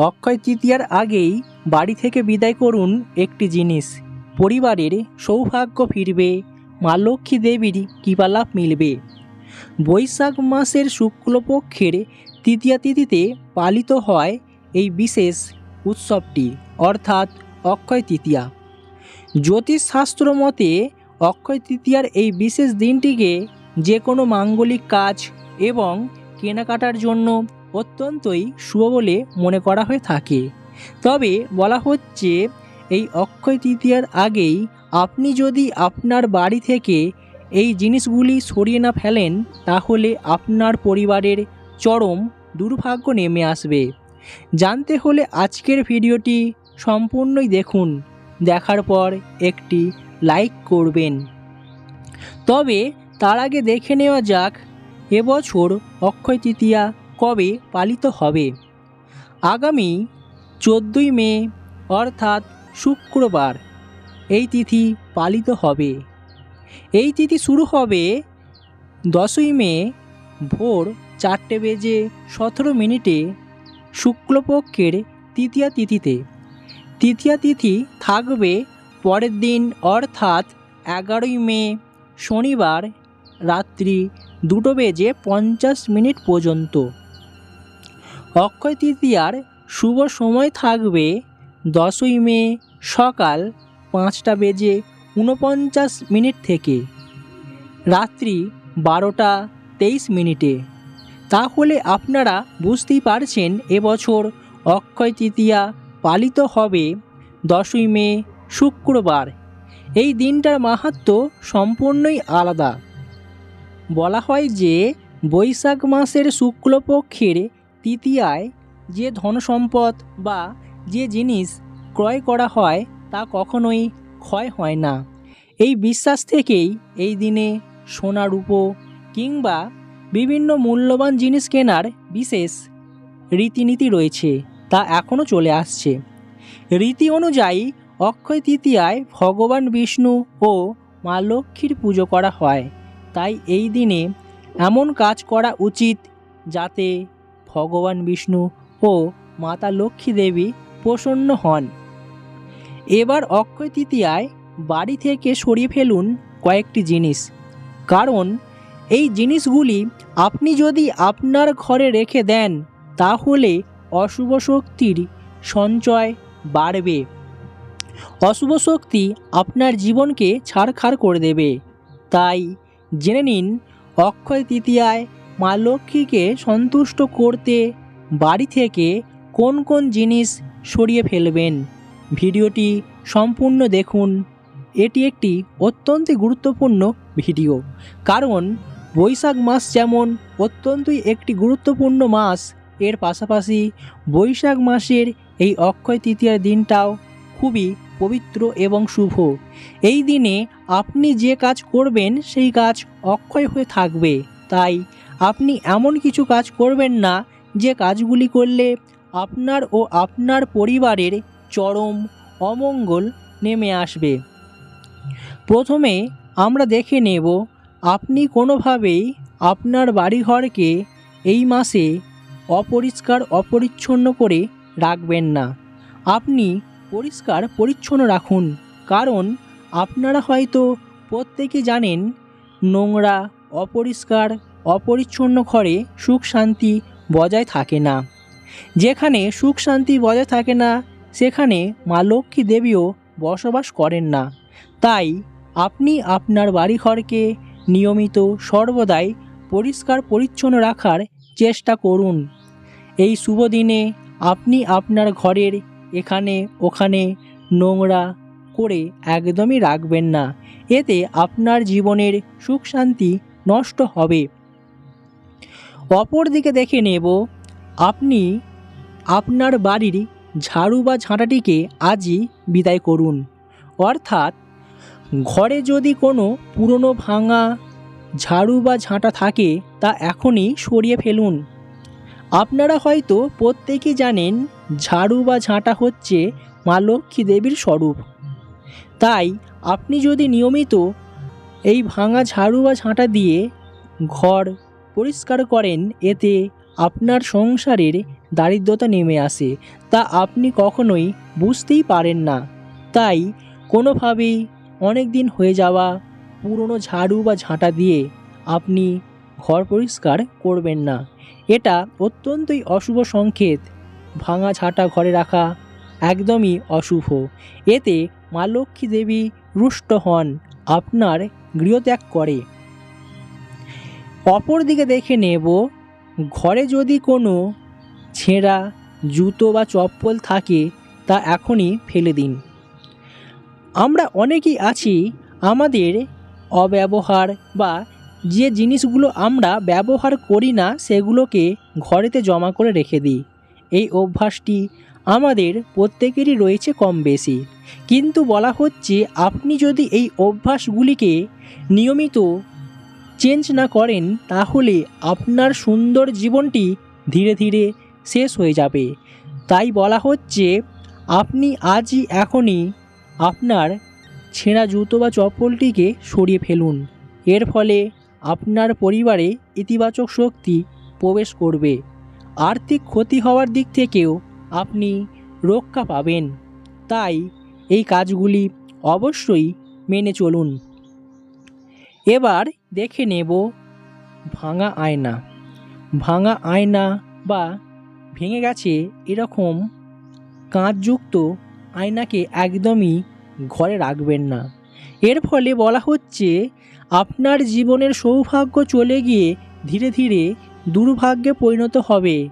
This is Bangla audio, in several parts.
অক্ষয় তৃতীয়ার আগেই বাড়ি থেকে বিদায় করুন একটি জিনিস। পরিবারের সৌভাগ্য ফিরবে, মা লক্ষ্মী দেবীর কৃপালাভ মিলবে। বৈশাখ মাসের শুক্লপক্ষের তৃতীয়া তিথিতে পালিত হয় এই বিশেষ উৎসবটি, অর্থাৎ অক্ষয় তৃতীয়া। জ্যোতিষশাস্ত্র মতে, অক্ষয় তৃতীয়ার এই বিশেষ দিনটিকে যে কোনো মাঙ্গলিক কাজ এবং কেনাকাটার জন্য অত্যন্তই শুভ বলে মনে করা হয়ে থাকে। তবে বলা হচ্ছে, এই অক্ষয় তৃতীয়ার আগেই আপনি যদি আপনার বাড়ি থেকে এই জিনিসগুলি সরিয়ে না ফেলেন, তাহলে আপনার পরিবারের চরম দুর্ভাগ্য নেমে আসবে। জানতে হলে আজকের ভিডিওটি সম্পূর্ণই দেখুন। দেখার পর একটি লাইক করবেন। তবে তার আগে দেখে নেওয়া যাক এবছর অক্ষয় তৃতীয়া কবে পালিত হবে? আগামী চোদ্দোই মে, অর্থাৎ শুক্রবার, এই তিথি পালিত হবে। এই তিথি শুরু হবে দশই মে, ভোর চারটে বেজে সতেরো মিনিটে শুক্লপক্ষের তৃতীয়া তিথিতে। তৃতীয়া তিথি থাকবে পরের দিন, অর্থাৎ এগারোই মে, শনিবার, রাত্রি দুটো বেজে পঞ্চাশ মিনিট পর্যন্ত। অক্ষয় তৃতীয়ার শুভ সময় থাকবে দশই মে সকাল পাঁচটা বেজে উনপঞ্চাশ মিনিট থেকে। রাত্রি বারোটা তেইশ মিনিটে। তাহলে আপনারা বুঝতেই পারছেন এবছর অক্ষয় তৃতীয়া পালিত হবে দশই মে শুক্রবার। এই দিনটার মাহাত্ম সম্পূর্ণই আলাদা। বলা হয় যে বৈশাখ মাসের শুক্লপক্ষের তৃতীয়ায় যে ধনসম্পদ বা যে জিনিস ক্রয় করা হয় তা কখনোই ক্ষয় হয় না। এই বিশ্বাস থেকেই এই দিনে সোনা রূপো কিংবা বিভিন্ন মূল্যবান জিনিস কেনার বিশেষ রীতিনীতি রয়েছে, তা এখনও চলে আসছে। রীতি অনুযায়ী অক্ষয় তৃতীয়ায় ভগবান বিষ্ণু ও মা লক্ষ্মীর পুজো করা হয়। তাই এই দিনে এমন কাজ করা উচিত যাতে ভগবান বিষ্ণু ও মাতা লক্ষ্মী দেবী প্রসন্ন হন। এবার অক্ষয় তৃতীয়ায় বাড়ি থেকে সরিয়ে ফেলুন কয়েকটি জিনিস। কারণ, এই জিনিসগুলি আপনি যদি আপনার ঘরে রেখে দেন, তাহলে অশুভ শক্তির সঞ্চয় বাড়বে। অশুভ শক্তি আপনার জীবনকে ছাড়খাড় করে দেবে। তাই জেনে নিন, অক্ষয় তৃতীয়ায় মা লক্ষ্মীকে সন্তুষ্ট করতে বাড়ি থেকে কোন কোন জিনিস সরিয়ে ফেলবেন? ভিডিওটি সম্পূর্ণ দেখুন। এটি একটি অত্যন্ত গুরুত্বপূর্ণ ভিডিও। কারণ বৈশাখ মাস যেমন অত্যন্তই একটি গুরুত্বপূর্ণ মাস, এর পাশাপাশি বৈশাখ মাসের এই অক্ষয় তৃতীয়ার দিনটাও খুবই পবিত্র এবং শুভ। এই দিনে আপনি যে কাজ করবেন, সেই কাজ অক্ষয় হয়ে থাকবে। তাই আপনি এমন কিছু কাজ করবেন না যে কাজগুলি করলে আপনার ও আপনার পরিবারের চরম অমঙ্গল নেমে আসবে। প্রথমে আমরা দেখে নেব, আপনি কোনোভাবেই আপনার বাড়িঘরকে এই মাসে অপরিষ্কার, অপরিচ্ছন্ন করে রাখবেন না। আপনি পরিষ্কার, পরিচ্ছন্ন রাখুন, কারণ আপনারা হয়তো প্রত্যেকে জানেন, নোংরা, অপরিষ্কার অপরিচ্ছন্ন ঘরে সুখ শান্তি বজায় থাকে না। যেখানে সুখ শান্তি বজায় থাকে না, সেখানে মা লক্ষ্মী দেবীও বসবাস করেন না। তাই আপনি আপনার বাড়িঘরকে নিয়মিত সর্বদাই পরিষ্কার পরিচ্ছন্ন রাখার চেষ্টা করুন। এই শুভ দিনে আপনি আপনার ঘরের এখানে ওখানে নোংরা করে একদমই রাখবেন না। এতে আপনার জীবনের সুখ শান্তি নষ্ট হবে। অপর দিকে দেখে নেব, আপনি আপনার বাড়ির ঝাড়ু বা ঝাঁটাটিকে আজই বিদায় করুন। অর্থাৎ, ঘরে যদি কোনো পুরনো ভাঙা ঝাড়ু বা ঝাঁটা থাকে, তা এখনই সরিয়ে ফেলুন। আপনারা হয়তো প্রত্যেকেই জানেন, ঝাড়ু বা ঝাঁটা হচ্ছে মা লক্ষ্মী দেবীর স্বরূপ। তাই, আপনি যদি নিয়মিত এই ভাঙা ঝাড়ু বা ঝাঁটা দিয়ে ঘর পরিষ্কার করেন, এতে আপনার সংসারের দারিদ্রতা নেমে আসে, তা আপনি কখনোই বুঝতেই পারেন না। তাই কোনোভাবেই অনেক দিন হয়ে যাওয়া পুরনো ঝাড়ু বা ঝাঁটা দিয়ে আপনি ঘর পরিষ্কার করবেন না। এটা অত্যন্তই অশুভ সংকেত। ভাঙা ঝাঁটা ঘরে রাখা একদমই অশুভ। এতে মা লক্ষ্মী দেবী রুষ্ট হন, আপনার গৃহত্যাগ করে। অপরদিকে দেখে নেব, ঘরে যদি কোনো ছেঁড়া, জুতো বা চপ্পল থাকে, তা এখনই ফেলে দিন। আমরা অনেকেই আছি, আমাদের অব্যবহার বা যে জিনিসগুলো আমরা ব্যবহার করি না, সেগুলোকে ঘরেতে জমা করে রেখে দিই। এই অভ্যাসটি আমাদের প্রত্যেকেরই রয়েছে কম বেশি। কিন্তু বলা হচ্ছে, আপনি যদি এই অভ্যাসগুলিকে নিয়মিত চেঞ্জ না করেন, তাহলে আপনার সুন্দর জীবনটি ধীরে ধীরে শেষ হয়ে যাবে। তাই বলা হচ্ছে, আপনি আজই এখনই আপনার ছেঁড়া জুতো বা চপ্পলটিকে সরিয়ে ফেলুন। এর ফলে আপনার পরিবারে ইতিবাচক শক্তি প্রবেশ করবে। আর্থিক ক্ষতি হওয়ার দিক থেকেও আপনি রক্ষা পাবেন। তাই এই কাজগুলি অবশ্যই মেনে চলুন। এবার দেখে নেব ভাঙা আয়না। ভাঙা আয়না বা ভেঙে গেছে এরকম কাঁচযুক্ত আয়নাকে একদমই ঘরে রাখবেন না। এর ফলে বলা হচ্ছে, আপনার জীবনের সৌভাগ্য চলে গিয়ে ধীরে ধীরে দুর্ভাগ্যে পরিণত হবে।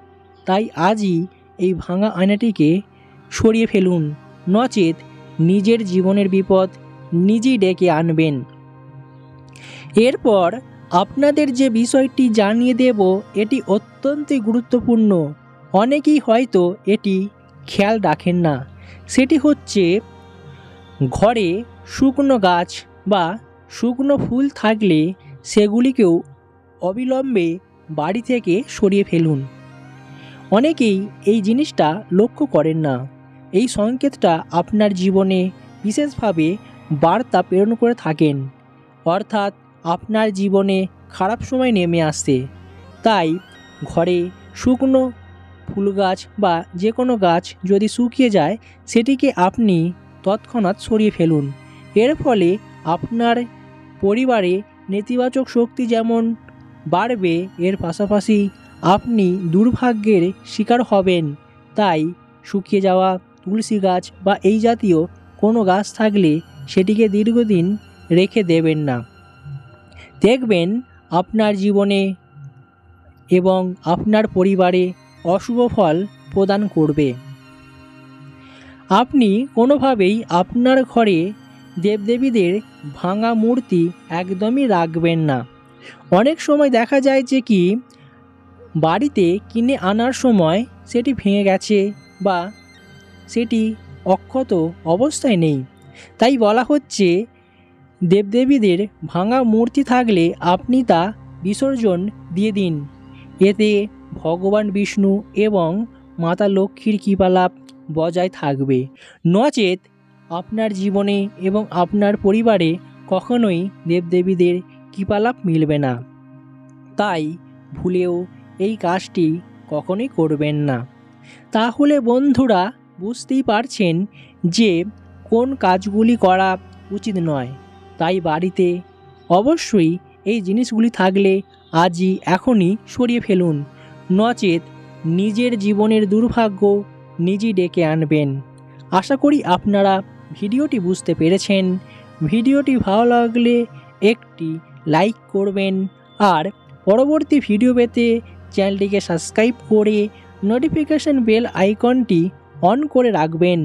তাই আজই এই ভাঙা আয়নাটিকে সরিয়ে ফেলুন। নচেত নিজের জীবনের বিপদ নিজেই ডেকে আনবেন। এরপর আপনাদের যে বিষয়টি জানিয়ে দেব, এটি অত্যন্তই গুরুত্বপূর্ণ। অনেকেই হয়তো এটি খেয়াল রাখেন না। সেটি হচ্ছে, ঘরে শুকনো গাছ বা শুকনো ফুল থাকলে সেগুলিকেও অবিলম্বে বাড়ি থেকে সরিয়ে ফেলুন। অনেকেই এই জিনিসটা লক্ষ্য করেন না। এই সংকেতটা আপনার জীবনে বিশেষভাবে বার্তা প্রেরণ করে থাকেন। অর্থাৎ আপনার জীবনে খারাপ সময় নেমে আসছে তাই ঘরে শুকনো ফুল গাছ বা যে কোনো গাছ যদি শুকিয়ে যায়, সেটিকে আপনি তৎক্ষণাৎ সরিয়ে ফেলুন। এর ফলে আপনার পরিবারে নেতিবাচক শক্তি যেমন বাড়বে, এর পাশাপাশি আপনি দুর্ভাগ্যের শিকার হবেন। তাই শুকিয়ে যাওয়া তুলসী গাছ বা এই জাতীয় কোনো গাছ থাকলে সেটিকে দীর্ঘদিন রেখে দেবেন না। দেখবেন আপনার জীবনে এবং আপনার পরিবারে অশুভ ফল প্রদান করবে। আপনি কোনোভাবেই আপনার ঘরে দেবদেবীদের ভাঙা মূর্তি একদমই রাখবেন না। অনেক সময় দেখা যায় যে কি, বাড়িতে কিনে আনার সময় সেটি ভেঙে গেছে বা সেটি অক্ষত অবস্থায় নেই। তাই বলা হচ্ছে দেবদেবীদের ভাঙা মূর্তি থাকলে আপনি তা বিসর্জন দিয়ে দিন। এতে ভগবান বিষ্ণু এবং মাতা লক্ষ্মীর কৃপালাভ বজায় থাকবে। নচেত আপনার জীবনে এবং আপনার পরিবারে কখনোই দেবদেবীদের কৃপালাভ মিলবে না। তাই ভুলেও এই কাজটি কখনোই করবেন না। তাহলে বন্ধুরা বুঝতেই পারছেন যে কোন কাজগুলি করা উচিত নয়। তাই বাড়িতে অবশ্যই এই জিনিসগুলি থাকলে আজই এখনই সরিয়ে ফেলুন। নচেত নিজের জীবনের দুর্ভাগ্য নিজেই ডেকে আনবেন। আশা করি আপনারা ভিডিওটি বুঝতে পেরেছেন। ভিডিওটি ভালো লাগলে একটি লাইক করবেন আর পরবর্তী ভিডিও পেতে চ্যানেলটিকে সাবস্ক্রাইব করে নোটিফিকেশন বেল আইকনটি অন করে রাখবেন।